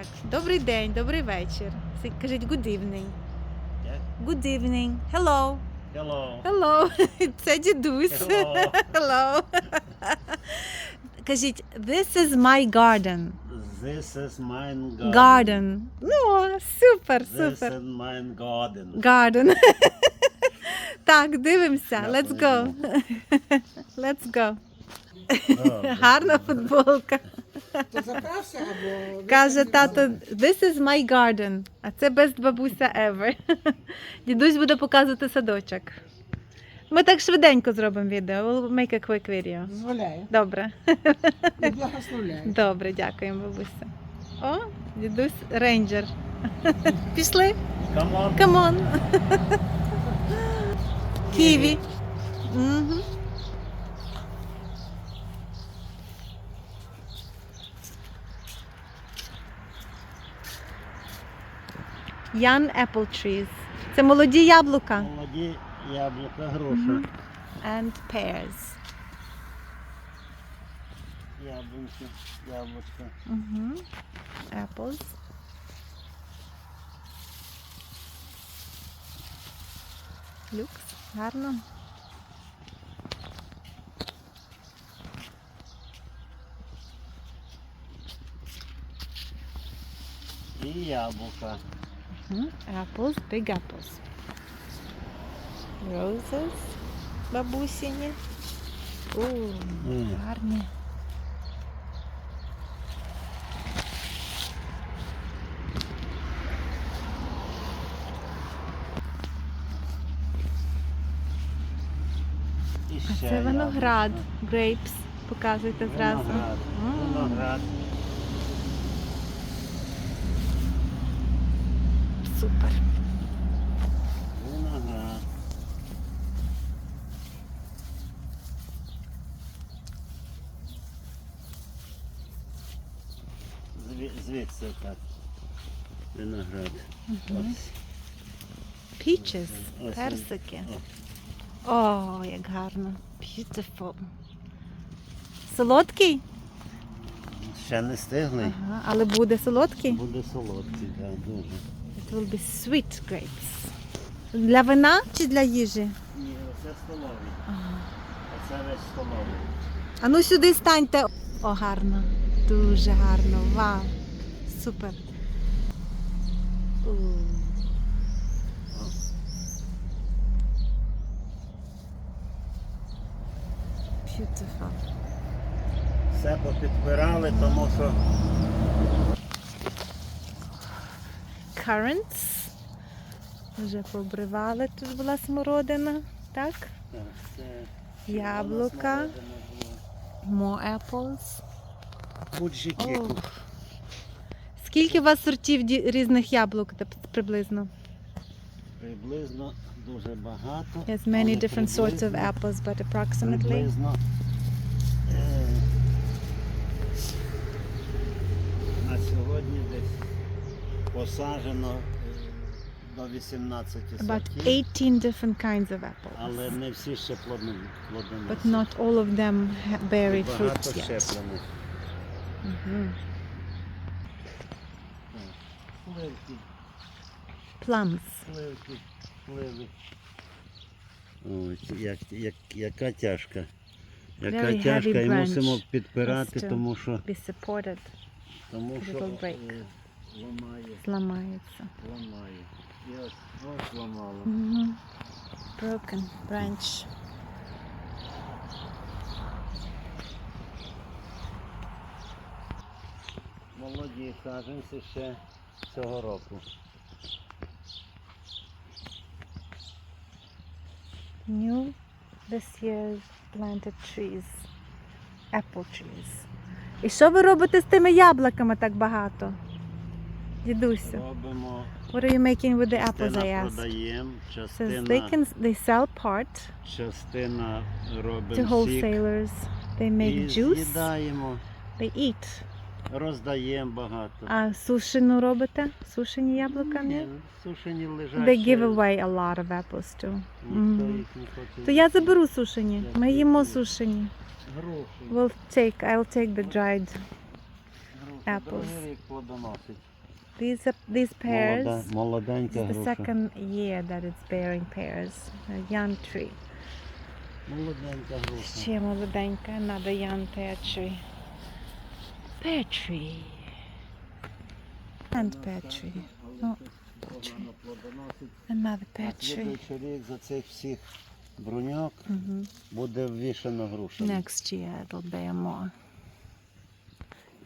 Так, добрий день, добрий вечір. Всі Кажіть good evening. Good evening. Hello. Hello. Hello. Це дідусь. Hello. Hello. Кажіть, this is my garden. This is mine garden. Garden. Ну, супер, This супер. is mine garden. Garden. Так, дивимося. Я Let's go. Let's go. Добре. Гарна футболка. То заправся або Каже тато, this is my garden. А це best бабуся ever. Дідусь буде показувати садочок. Ми так швиденько зробимо відео. We'll make a quick video. дозволяє. Добре. І благословляє. Добре, дякуємо, бабуся. О, дідусь рейнджер. Пішли? Come on. Come on. Ківі. Угу. Young apple trees. Це молоді яблука. Молоді яблука. Мгм. And pears. Яблунки, яблучка. Угу. Apples. Люкс. Гарно. І яблука. Apples, big apples. Roses. Бабусіні. О, гарні. А це виноград. Grapes. Показуйте зразу. Виноград. Виноград. Супер. Звідси так. Виноград. Peaches. Ось. Персики. О. О, як гарно. Beautiful. Солодкий? Ще не стиглий. Ага, але буде солодкий? Буде солодкий, так, дуже. Will be sweet grapes. Для вина чи для їжі? Ні, оце столовий. Ага. Оце весь столовий. А ну сюди станьте. О, гарно. Дуже гарно. Вау. Супер. Beautiful. Все попідпирали, тому що Currants. Вже побривали. Тут була смородина. Так? так, це Яблука. More apples. Скільки у вас сортів різних яблук приблизно? Приблизно дуже багато. Yes, many different sorts of apples, but approximately. Приблизно. е, На сьогодні десь посаджено е, до 18 About сортів, 18 different kinds of apples. але не всі ще плодні. But not all of them ha- bear fruit Багато yet. щеплених. Мгм. Сливки, Plums. сливки, сливи. Ось, як, як, яка тяжка. Яка Very тяжка, heavy і мусимо підпирати, Has to тому що, Be supported. тому що little break. е, ламає, Зламається. ламає. І ось, ламало. Мгм. Broken branch. Молоді саджанці ще цього року. New this year planted trees. Apple trees. І що ви робите з тими яблуками так багато? Дідусю. Робимо, What are you making with the apples, I частина asked? продаємо, Says частина, they can they sell part частина to робимо сік wholesalers. They і make juice. з'їдаємо, They eat. роздаємо багато. А сушену робите? Сушені яблука? Ні, Ні? сушені лежать. They give ще, away a lot of apples too. Ніхто Мгм. їх не хоче. То я заберу сушені. Ми їмо сушені. Груші. We'll take, I'll take the dried. груші. apples. Другий рік плодоносить. These are, these pears. Молода, молоденька This is the груша. second year that it's bearing pears. A young tree. Молоденька груша. Ще молоденька, another young pear tree. Pear tree. And pear tree. Але Oh, тут погано плодоносить. Another А pear tree. слідуючий рік за цих всіх бруньок Mhm. буде ввішана груша. Next year it'll bear more.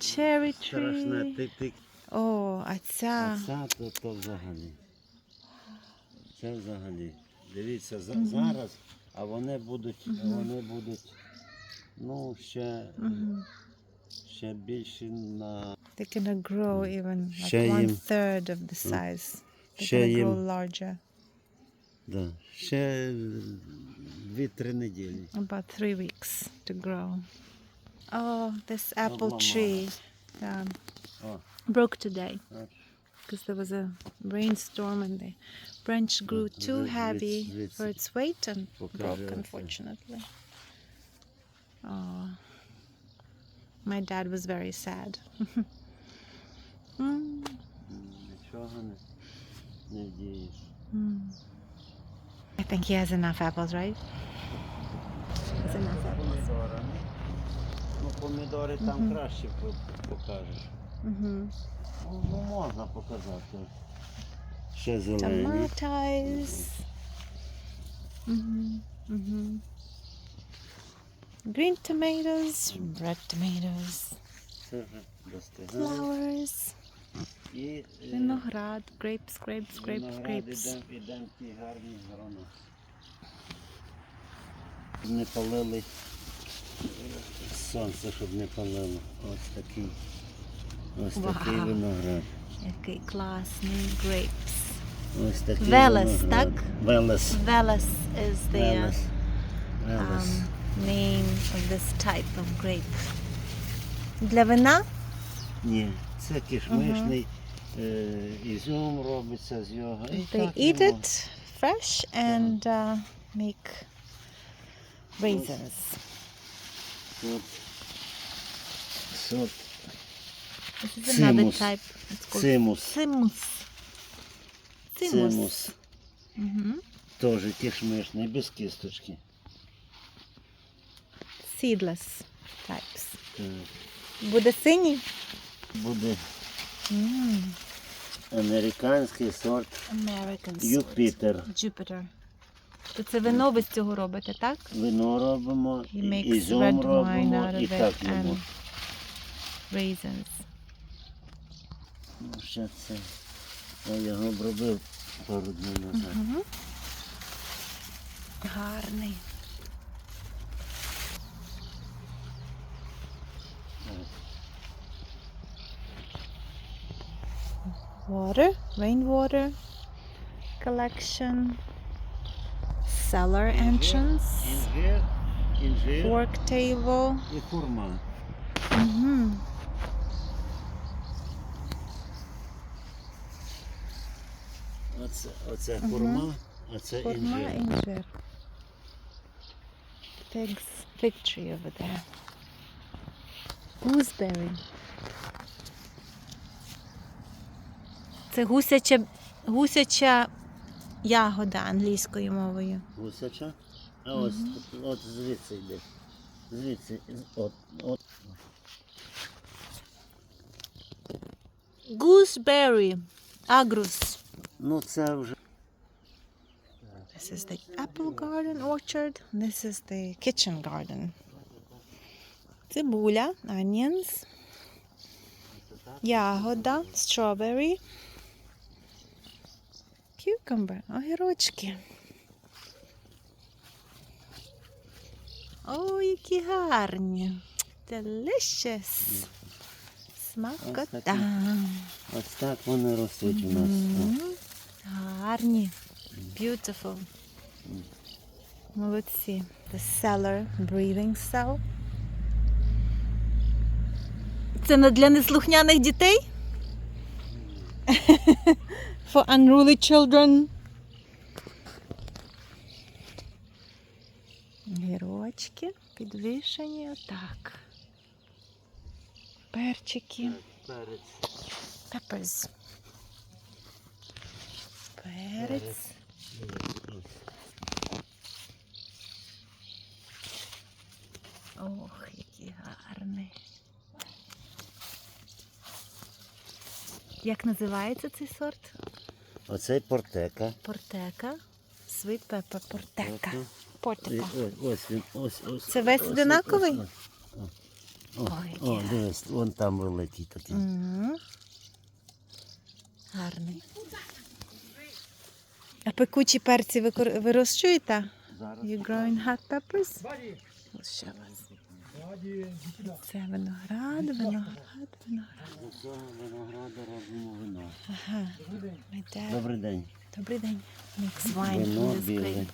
Cherry Страшне, tree. ти, ти. О, а А ця. це то, то взагалі. Це взагалі. Дивіться, за, Мгм. зараз, а вони будуть, Мгм. вони будуть, ну, ще, Мгм. ще більші на. They're gonna grow even like Ще one їм- third of the size. They're Ще gonna їм, grow larger. да, ще дві-три неділі. About three weeks to grow. Oh, this apple mama. tree um, О, broke today так. because there was a rainstorm and the branch grew Mm, too звід- heavy звідси. for its weight and Покажи broke, оце. unfortunately. Oh, my dad was very sad. Mm, М, Нічого не, не вдієш. mm. I think he has enough apples, right? Has enough apples. Помідорами. Ну, помідори там Мгм. краще по- покажеш. Mm-hmm. Ну, ну, можна показати. Ще зелені. Tomatoes. Mm-hmm. Mm-hmm. Green tomatoes, red tomatoes, Це вже достигає. flowers, І е, виноград, grapes, grapes, grapes, виноград grapes. ідем, ідем ті гарні грона. Щоб не палили е, сонце, щоб не палило. Ось такий. Ось такий Вау. виноград. Який класний grapes. Ось такий Велес, виноград. так? Велес. Velas is the uh, Велес. Велес. um, name of this type of grape. Для вина? Ні, це кишмишний е, ізюм робиться з його. І They так eat йому. it fresh and uh, make raisins. Тут сорт This is another type. It's called цимус. Cimus. Cimus. Цимус. Mhm. Теж кишмишний, без кісточки. Seedless types. Так. Буде синій? Буде Mm. американський сорт American sort. Юпітер. Jupiter. То це вино ви з цього робите, так? Вино робимо, He і- makes red wine робимо out і of так it raisins. Ну, ще це. Я його обробив пару днів назад. Мгм. Гарний. Water, rainwater collection, cellar entrance, Інжир, інжир fork table. і хурма. Мгм. Оце, оце Мгм. хурма, а це Форма інжир. інжир. Fig tree over there. Gooseberry. Це гусяча, гусяча ягода англійською мовою. Гусяча? А ось тут, от звідси йде. Звідси, от, от. Gooseberry. Агрус. Ну це вже This is the apple garden orchard. This is the kitchen garden. Цибуля, onions, ягода, strawberry, cucumber, огірочки. О, які гарні. Delicious. Смакота. ось так вони ростуть у нас. Гарні. Beautiful. Молодці. The cellar breathing cell. Це не для неслухняних дітей? For unruly children. Гірочки підвішені отак. Перчики. перець. Peppers. Перець. Ох, який гарний. Як називається цей сорт? Оцей портека. Портека. Sweet pepper портека. Портека. ось, ось він, ось, ось. Це весь одинаковий? Ой, о, дивись, вон там великий такий. Гарний. А пекучі перці ви вирощуєте? Зараз You growing hot peppers? Ще вас. Це виноград, виноград, виноград. Цього винограду робимо вино. Ага. Добрий день. Добрий день. Mix wine Вино from this біле. grape.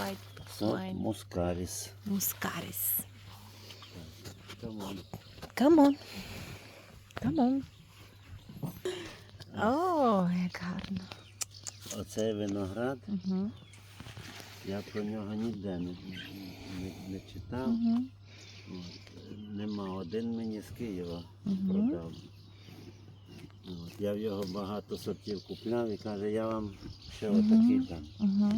White Це wine. мускаріс. Muscaris. Come on. Come on. О, як гарно. Оцей виноград, Угу. я про нього ніде не, не, не читав. Угу. От, Нема. Один мені з Києва Мгм. продав. От, я в його багато сортів купляв і каже, я вам ще Мгм. отакий дам. Угу.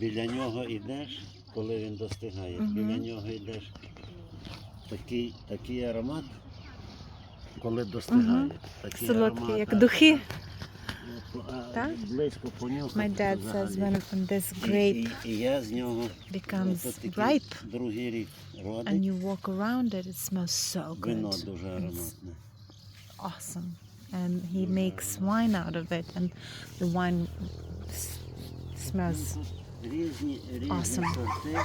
Біля нього йдеш, коли він достигає, Мгм. біля нього йдеш такий, такий аромат, коли достигає. Мгм. Такий Солодкий, аромат, як духи. а Так? Близько понюхати. My dad то says взагалі. when, when this І- grape І, і я з нього becomes ото такий ripe другий рік and родить. you walk around it, it smells so Вино good. дуже ароматне. Awesome. And he makes wine out of it, and the wine s- smells Тут Різні, різні Awesome. сорти,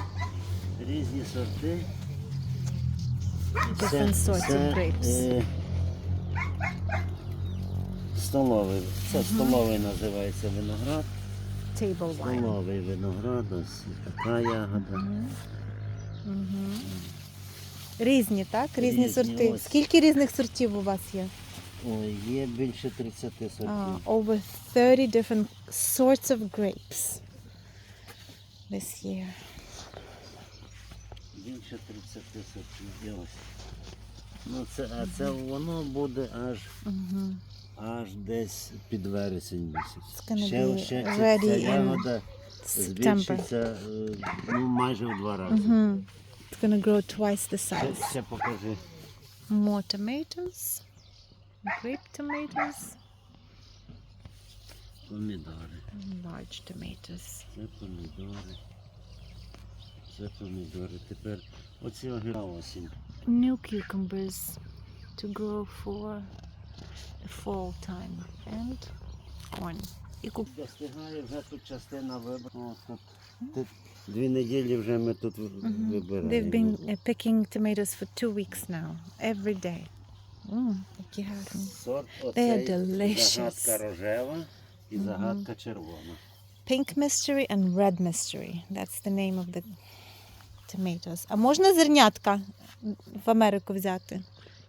різні сорти. different sorts of grapes. Столовий. Це столовий називається виноград. Table wine. Столовий виноград, ось така ягода. Угу. Різні, так? Різні, Різні, сорти. ось. Скільки різних сортів у вас є? Ой, є більше 30 сортів. Uh, over 30 different sorts of grapes this year. Більше 30 сортів. Ось. Ну, це, а це воно буде аж, Угу. аж десь під вересень місяць. It's gonna Ще, be ще ця, ready ця in ягода September. збільшиться е, ну, майже в два рази. Угу. It's gonna grow twice the Ще, size. ще покажи. More tomatoes. Grape tomatoes. Помідори. Large tomatoes. Це помідори. Це помідори. Тепер оці огірки осінь. New cucumbers to grow for the fall time. And corn. І куп- Достигає вже тут частина вибрана. Тут, тут дві неділі вже ми тут Мгм. вибираємо. They've been uh, picking tomatoes for two weeks now, every day. Mm, які гарні. Сорт They are оцей delicious. загадка рожева і загадка червона. Pink mystery and red mystery. That's the name of the tomatoes. А можна зернятка в Америку взяти?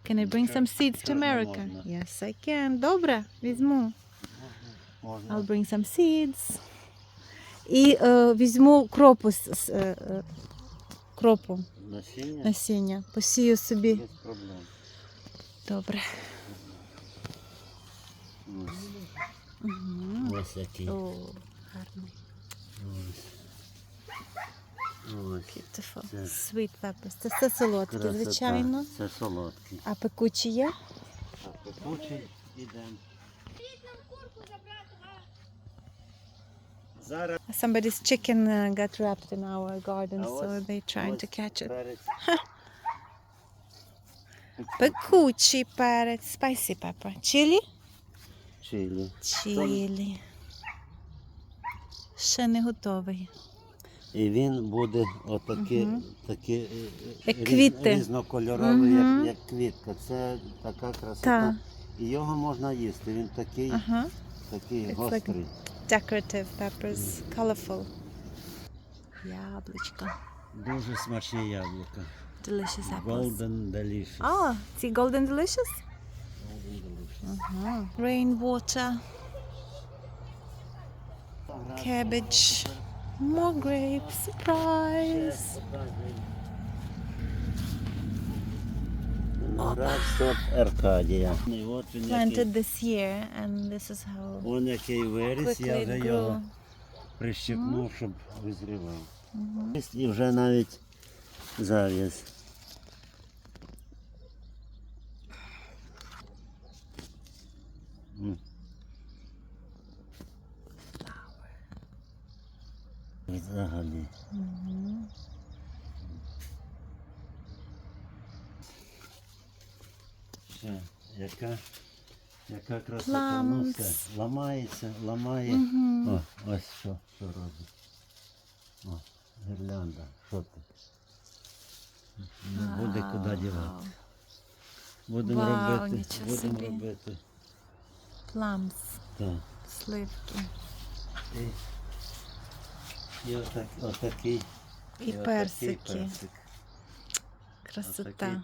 Can I bring some seeds to Чого не America? можна? Yes, I can. Добре, візьму. Можна. I'll bring some seeds. І е, візьму кропу, з- з, е, е, кропу Насіння насіння. Посію собі. без проблем. Добре. Ось, Угу. ось який. О, гарний. Ось. Ось. Beautiful. Це- Sweet peppers. Це все солодке, Красота. звичайно. Це солодкий. А пекучі є? А пекучий ідемо. Зараз Somebody's chicken uh, got wrapped in our garden, А so ось- they're trying ось to catch it. перець. Пекучий перець, spicy pepper. Чилі? Чилі. Чилі. Ще не готовий. І він буде отакий, Мгм. такі, е, Як квіти. різнокольоровий, Мгм. як, як квітка. Це така красота. Та. І його можна їсти. Він такий, Ага. такий It's like- гострий. Decorative peppers, colorful. Яблучко. Дуже смачні яблука. Delicious apples. Golden Delicious. А, ці Golden Delicious? Golden Delicious. Ага. Rainwater, cabbage, more grapes, surprise. Виноград сорт Аркадія. І от він який, Planted this year and this is how он який виріс, я quickly вже it його grew. прищепнув, щоб визрівав. Мгм. І вже навіть зав'яз. Взагалі. Мгм. Ще, яка, яка красота. Ну все, ламається, ламає. Мгм. О, ось що, що робить. О, гірлянда. Що ти? Не буде куди дівати. Будемо Вау, робити. нічого Будемо собі. робити. Plums, Так. сливки. І, і отак, отакий. І і персики. персик. Красота. Отакий